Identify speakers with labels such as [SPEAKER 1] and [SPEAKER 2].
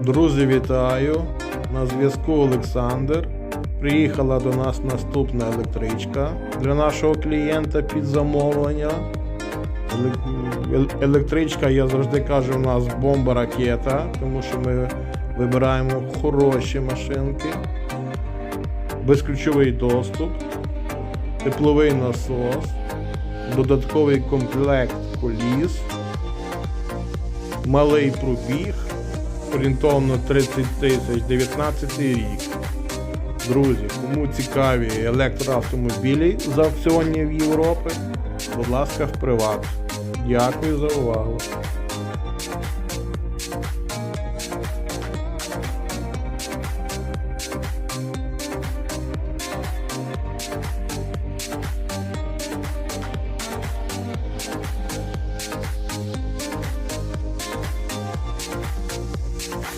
[SPEAKER 1] Друзі, вітаю! На зв'язку Олександр. Приїхала до нас наступна електричка для нашого клієнта під замовлення. Електричка, я завжди кажу, у нас бомба ракета, тому що ми вибираємо хороші машинки, безключовий доступ, тепловий насос, додатковий комплект коліс, малий пробіг, орієнтовно 30 тисяч, 19 рік. Друзі, кому цікаві електроавтомобілі з аукціонів Європи, будь ласка, в приват. Дякую за увагу.